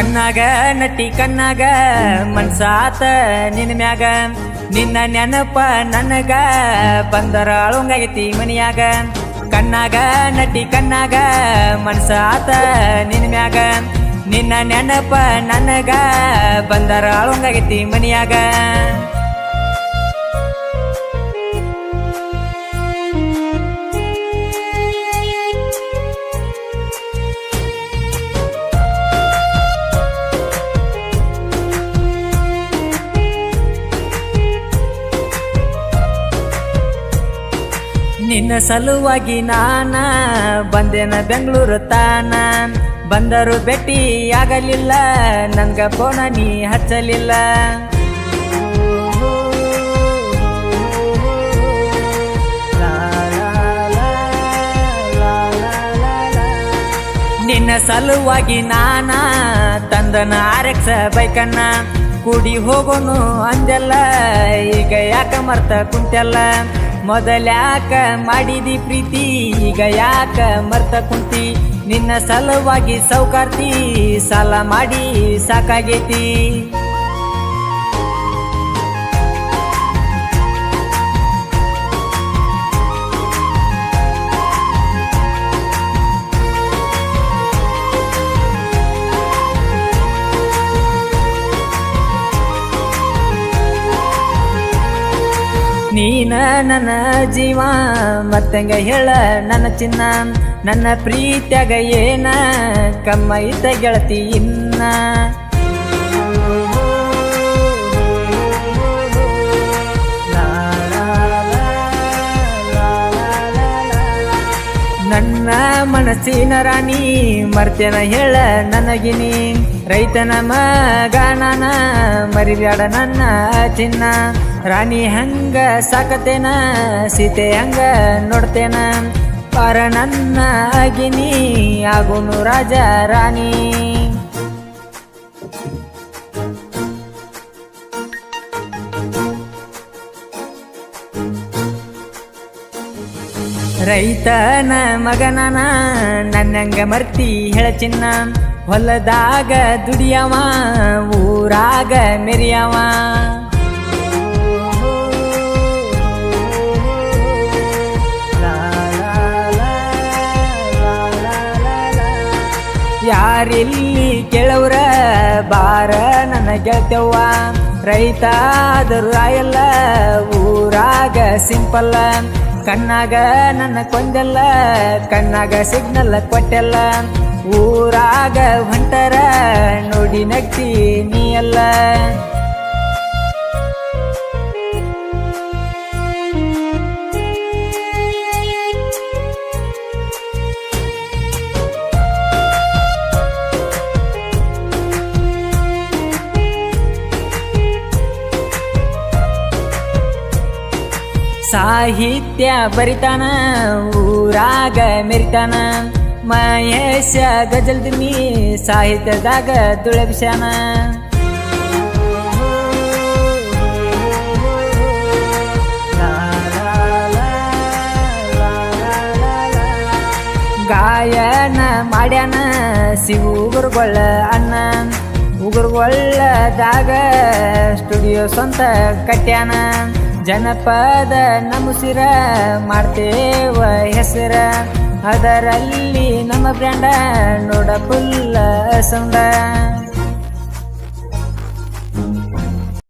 ಕಣ್ಣಾಗ, ನಟಿ ಕಣ್ಣಾಗ, ಮನ್ಸಾತ ನಿನ್ನ ಮ್ಯಾಗ, ನಿನ್ನ ನೆನಪ ನನಗ ಬಂದರ ಅಳುಂಗೈತಿ ಮನಿಯಾಗ. ಕಣ್ಣಾಗ, ನಟಿ ಕಣ್ಣಾಗ, ಮನ್ಸಾತ ನಿನ್ನ ಮ್ಯಾಗ, ನಿನ್ನ ನೆನಪ ನನಗ ಬಂದರ ಅಳುಂಗೈತಿ ಮನಿಯಾಗ. ನಿನ್ನ ಸಲುವಾಗಿ ನಾನ ಬಂದೇನ ಬೆಂಗಳೂರು ತಾನ ಬಂದರು ಭೇಟಿ ಆಗಲಿಲ್ಲ ನನ್ಗ ಕೋಣ ನೀ ಹಚ್ಚಲಿಲ್ಲ. ನಿನ್ನ ಸಲುವಾಗಿ ನಾನ ತಂದನ ಆರಕ್ಷ ಬೈಕನ್ನ ಕೂಡಿ ಹೋಗೋನು ಅಂದೆಲ್ಲ, ಈಗ ಯಾಕ ಮರ್ತ ಕುಂತೆಲ್ಲ ಮೊದಲ್ಯಾಕ ಮಾಡಿದಿ ಪ್ರೀತಿ ಈಗ ಯಾಕ ಮರ್ತ ಕುಂತಿ? ನಿನ್ನ ಸಲುವಾಗಿ ಸೌಕಾರ್ತಿ ಸಾಲ ಮಾಡಿ ಸಾಕಾಗೈತಿ. ನೀನ ನನ್ನ ಜೀವ, ಮತ್ತಂಗ ಹೇಳ ನನ್ನ ಚಿನ್ನ. ನನ್ನ ಪ್ರೀತ್ಯಾಗ ಏನ, ಕಮ್ಮ ಇದ್ದ ಗೆಳತಿ ಇನ್ನ. ನನ್ನ ಮನಸ್ಸಿನ ರಾಣಿ, ಮರ್ತೇನ ಹೇಳ ನನಗಿನಿ. ರೈತನ ಮಗನ ಮರಿಬ್ಯಾಡ ನನ್ನ ಚಿನ್ನ. ರಾಣಿ ಹಂಗ ಸಾಕತೇನ, ಸೀತೆ ಹಂಗ ನೋಡ್ತೇನ. ಪರ ನನ್ನ ಅಗಿನಿ ಆಗುನು ರಾಜ ರಾಣಿ. ರೈತನ ಮಗನನ, ನನ್ನಂಗ ಮರ್ತಿ ಹೇಳ ಚಿನ್ನ ಹೊಲದಾಗ ದುಡಿಯವ, ಊರಾಗ ಮೆರಿಯವ. ಯಾರಿಲ್ಲಿ ಕೆಳವ್ರ ಬಾರ ನನ್ನ ಗೆಳತೆವ್ವ ರೈತ ಆದರೂ ರಾಯಲ್ಲ, ಊರಾಗ ಸಿಂಪಲ್ಲ. ಕಣ್ಣಾಗ ನನ್ನ ಕೊಂದೆಲ್ಲ, ಕಣ್ಣಾಗ ಸಿಗ್ನಲ್ಲ ಕೊಟ್ಟೆಲ್ಲ. ಊರಾಗ ಹೊಂಟರ ನೋಡಿ ನಗ್ತೀನಿ ನೀ ಎಲ್ಲ ಸಾಹಿತ್ಯ ಬರಿತಾನ, ಊರಾಗ ಮೆರಿತಾನ, ಮಹೇಶ ಗಜಲ್ದಿನಿ ಸಾಹಿತ್ಯದಾಗ ಲಾ. ಗಾಯನ ಮಾಡ್ಯಾನ ಶಿವು ಉಗುರುಗೊಳ್ಳ ಅನ್ನ ಉಗುರುಗೊಳ್ಳದಾಗ ಸ್ಟುಡಿಯೋ ಸ್ವಂತ ಕಟ್ಯಾನ ಜನಪದ ನಮಸಿರ ಮಾಡ್ತೇವ ಹೆಸರ. ಅದರಲ್ಲಿ ನಮ್ಮ ಬ್ರ್ಯಾಂಡ ನೋಡ ಫುಲ್ಲ ಸೌಂಡ.